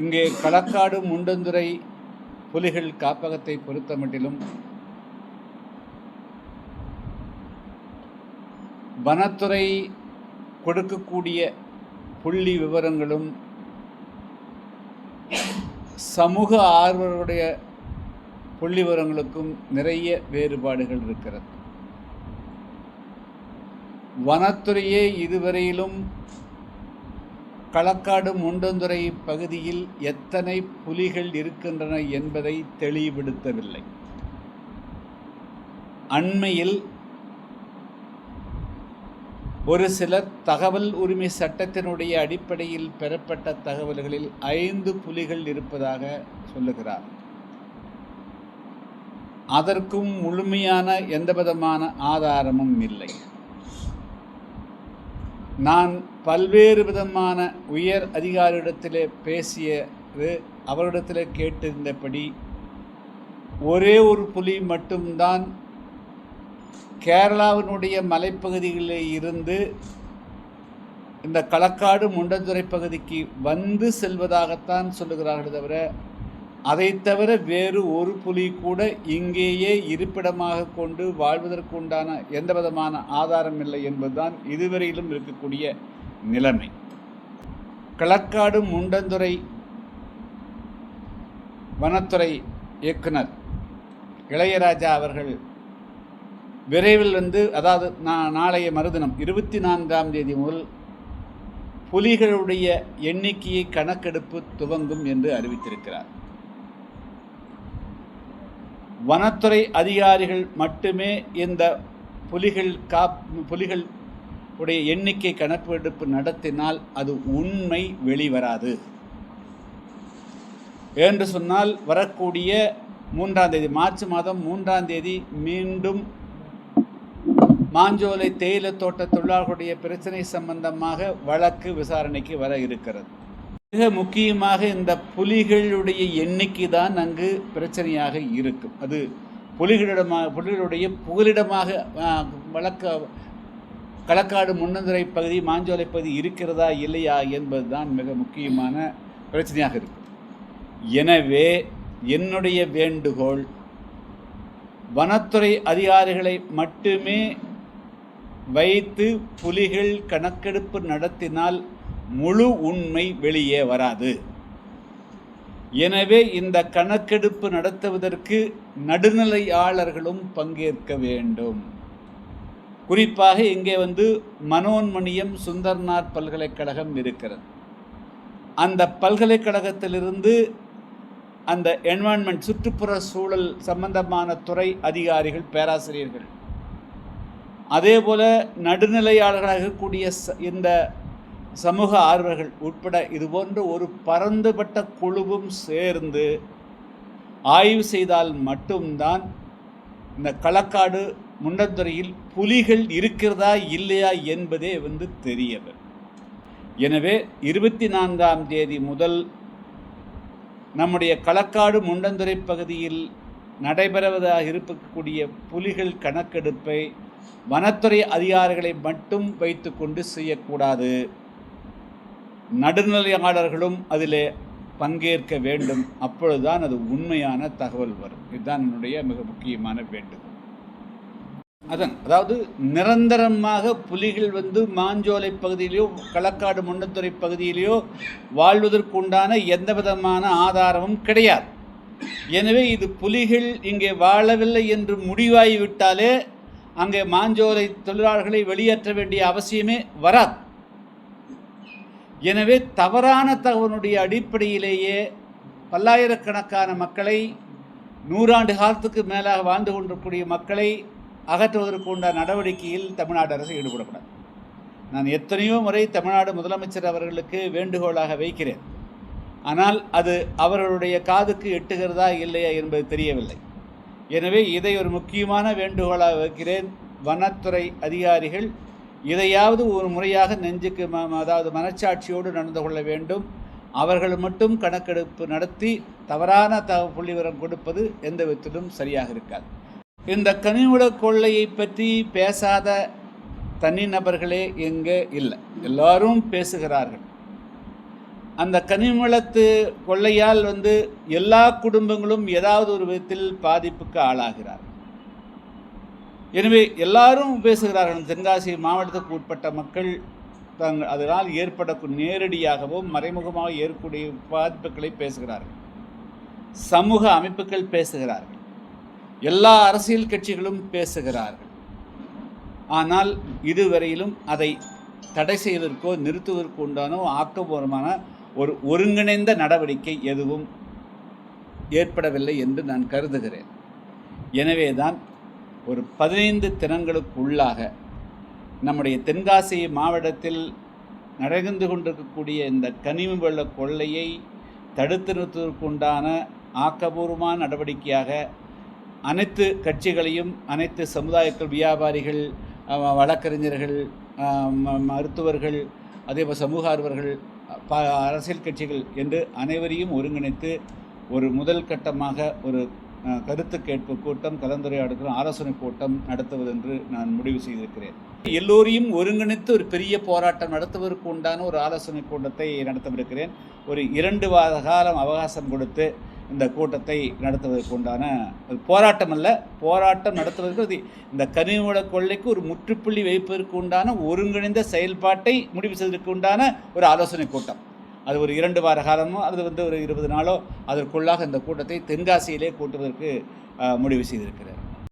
இங்கே களக்காடு முண்டந்துறை புலிகள் காப்பகத்தை பொறுத்தமட்டிலும் வனத்துறை கொடுக்கக்கூடிய புள்ளி விவரங்களும் சமூக ஆர்வருடைய புள்ளி விவரங்களுக்கும் நிறைய வேறுபாடுகள் இருக்கிறது. வனத்துறையே இதுவரையிலும் களக்காடு முண்டந்துறை பகுதியில் எத்தனை புலிகள் இருக்கின்றன என்பதை தெளிவுபடுத்தவில்லை. அண்மையில் ஒரு சிலர் தகவல் உரிமை சட்டத்தினுடைய அடிப்படையில் பெறப்பட்ட தகவல்களில் ஐந்து புலிகள் இருப்பதாக சொல்லுகிறார். அதற்கும் முழுமையான எந்தவிதமான ஆதாரமும் இல்லை. நான் பல்வேறு விதமான உயர் அதிகாரியிடத்திலே பேசியது அவரிடத்தில் கேட்டிருந்தபடி ஒரே ஒரு புலி மட்டும்தான் கேரளாவினுடைய மலைப்பகுதிகளில் இருந்து இந்த களக்காடு முண்டந்துறை பகுதிக்கு வந்து செல்வதாகத்தான் சொல்லுகிறார்கள் தவிர அதை தவிர வேறு ஒரு புலி கூட இங்கேயே இருப்பிடமாக கொண்டு வாழ்வதற்குண்டான எந்த விதமான ஆதாரம் இல்லை என்பதுதான் இதுவரையிலும் இருக்கக்கூடிய நிலைமை. களக்காடு முண்டந்துறை வனத்துறை இயக்குனர் இளையராஜா அவர்கள் விரைவில் வந்து அதாவது நான் நாளைய மறுதினம் இருபத்தி நான்காம் தேதி முதல் புலிகளுடைய எண்ணிக்கையை கணக்கெடுப்பு துவங்கும் என்று அறிவித்திருக்கிறார். வனத்துறை அதிகாரிகள் மட்டுமே இந்த புலிகள் காப் புலிகள் உடைய எண்ணிக்கை கணக்கெடுப்பு நடத்தினால் அது உண்மை வெளிவராது. என்று சொன்னால் வரக்கூடிய மூன்றாம் தேதி மார்ச் மாதம் மூன்றாம் தேதி மீண்டும் மாஞ்சோலை தேயிலை தோட்ட தொழிலாளர்களுடைய பிரச்சனை சம்பந்தமாக வழக்கு விசாரணைக்கு வர இருக்கிறது. மிக முக்கியமாக இந்த புலிகளுடைய எண்ணிக்கை தான் அங்கு பிரச்சனையாக இருக்கும். அது புலிகளிடமாக புலிகளுடைய புகலிடமாக வழக்க களக்காடு முன்னந்துரை பகுதி மாஞ்சோலை பகுதி இருக்கிறதா இல்லையா என்பது தான் மிக முக்கியமான பிரச்சனையாக இருக்கும். எனவே என்னுடைய வேண்டுகோள் வனத்துறை அதிகாரிகளை மட்டுமே வைத்து புலிகள் கணக்கெடுப்பு நடத்தினால் முழு உண்மை வெளியே வராது. எனவே இந்த கணக்கெடுப்பு நடத்துவதற்கு நடுநிலையாளர்களும் பங்கேற்க வேண்டும். குறிப்பாக இங்கே வந்து மனோன்மணியம் சுந்தர்நாத் பல்கலைக்கழகம் இருக்கிறது. அந்த பல்கலைக்கழகத்திலிருந்து அந்த என்வான்மெண்ட் சுற்றுப்புற சூழல் சம்பந்தமான துறை அதிகாரிகள் பேராசிரியர்கள் அதே போல் நடுநிலையாளர்களாக இருக்கக்கூடிய இந்த சமூக ஆர்வர்கள் உட்பட இதுபோன்ற ஒரு பரந்துபட்ட குழுவும் சேர்ந்து ஆய்வு செய்தால் மட்டும்தான் இந்த களக்காடு முண்டத்துறையில் புலிகள் இருக்கிறதா இல்லையா என்பதே வந்து தெரியவர் எனவே இருபத்தி நான்காம் தேதி முதல் நம்முடைய களக்காடு முண்டந்துறை பகுதியில் நடைபெறுவதாக இருக்கக்கூடிய புலிகள் கணக்கெடுப்பை வனத்துறை அதிகாரிகளை மட்டும் வைத்துக்கொண்டு செய்யக்கூடாது. நடுநிலையாளர்களும் அதில் பங்கேற்க வேண்டும். அப்பொழுதுதான் அது உண்மையான தகவல் வரும். இதுதான் என்னுடைய மிக முக்கியமான வேண்டுகோள். அதன் அதாவது நிரந்தரமாக புலிகள் வந்து மாஞ்சோலை பகுதியிலையோ களக்காடு முன்னத்துறை பகுதியிலேயோ வாழ்வதற்குண்டான எந்த விதமான ஆதாரமும் கிடையாது. எனவே இது புலிகள் இங்கே வாழவில்லை என்று முடிவாகிவிட்டாலே அங்கே மாஞ்சோலை தொழிலாளர்களை வெளியேற்ற வேண்டிய அவசியமே வராது. எனவே தவறான தகவலுடைய அடிப்படையிலேயே பல்லாயிரக்கணக்கான மக்களை நூறாண்டு காலத்துக்கு மேலாக வாழ்ந்து கொண்டிருக்கக்கூடிய மக்களை அகற்றுவதற்கு உண்டான நடவடிக்கையில் தமிழ்நாடு அரசு ஈடுபடக்கூடாது. நான் எத்தனையோ முறை தமிழ்நாடு முதலமைச்சர் அவர்களுக்கு வேண்டுகோளாக வைக்கிறேன். ஆனால் அது அவர்களுடைய காதுக்கு எட்டுகிறதா இல்லையா என்பது தெரியவில்லை. எனவே இதை ஒரு முக்கியமான வேண்டுகோளாக வைக்கிறேன். வனத்துறை அதிகாரிகள் இதையாவது ஒரு முறையாக நெஞ்சுக்கு ம அதாவது மனச்சாட்சியோடு நடந்து கொள்ள வேண்டும். அவர்கள் மட்டும் கணக்கெடுப்பு நடத்தி தவறான த புள்ளிவரம் கொடுப்பது எந்த விதத்திலும் சரியாக இருக்காது. இந்த கனிவுட கொள்ளையை பற்றி பேசாத தனிநபர்களே எங்கே இல்லை. எல்லாரும் பேசுகிறார்கள். அந்த கனிமளத்து கொள்ளையால் வந்து எல்லா குடும்பங்களும் ஏதாவது ஒரு விதத்தில் பாதிப்புக்கு ஆளாகிறார்கள். எனவே எல்லாரும் பேசுகிறார்கள். தென்காசி மாவட்டத்துக்கு உட்பட்ட மக்கள் தங் அதனால் ஏற்படக்கூடிய நேரடியாகவும் மறைமுகமாக ஏற்பக்கூடிய பாதிப்புகளை பேசுகிறார்கள். சமூக அமைப்புகள் பேசுகிறார்கள். எல்லா அரசியல் கட்சிகளும் பேசுகிறார்கள். ஆனால் இதுவரையிலும் அதை தடை செய்வதற்கோ நிறுத்துவதற்கோ உண்டான ஆக்கப்பூர்வமான ஒரு ஒருங்கிணைந்த நடவடிக்கை எதுவும் ஏற்படவில்லை என்று நான் கருதுகிறேன். எனவேதான் ஒரு பதினைந்து தினங்களுக்குள்ளாக நம்முடைய தென்காசி மாவட்டத்தில் நடந்து கொண்டிருக்கக்கூடிய இந்த கனிம வெள்ள கொள்ளையை தடுத்து நிறுத்துவதற்குண்டான ஆக்கபூர்வமான நடவடிக்கையாக அனைத்து கட்சிகளையும் அனைத்து சமுதாயக்கள் வியாபாரிகள் வழக்கறிஞர்கள் ம- மருத்துவர்கள் அதேபோல் சமூக ஆர்வர்கள் ப அரசியல் கட்சிகள் என்று அனைவரையும் ஒருங்கிணைத்து ஒரு முதல் கட்டமாக ஒரு கருத்து கேட்பு கூட்டம் கலந்துரையாடுகிற ஆலோசனை கூட்டம் நடத்துவதென்று நான் முடிவு செய்திருக்கிறேன். எல்லோரையும் ஒருங்கிணைத்து ஒரு பெரிய போராட்டம் நடத்துவதற்கு உண்டான ஒரு ஆலோசனை கூட்டத்தை நடத்தவிருக்கிறேன். ஒரு இரண்டு வார காலம் அவகாசம் கொடுத்து இந்த கூட்டத்தை நடத்துவதற்கு உண்டான ஒரு போராட்டம் அல்ல போராட்டம் நடத்துவதற்கு அது இந்த கனிமவள கொள்ளைக்கு ஒரு முற்றுப்புள்ளி வைப்பதற்கு உண்டான ஒருங்கிணைந்த செயல்பாட்டை முடிவு செய்வதற்கு உண்டான ஒரு ஆலோசனை கூட்டம். அது ஒரு இரண்டு வார காலமோ அது வந்து ஒரு இருபது நாளோ அதற்குள்ளாக இந்த கூட்டத்தை தென்காசியிலே கூட்டுவதற்கு முடிவு செய்திருக்கிறேன்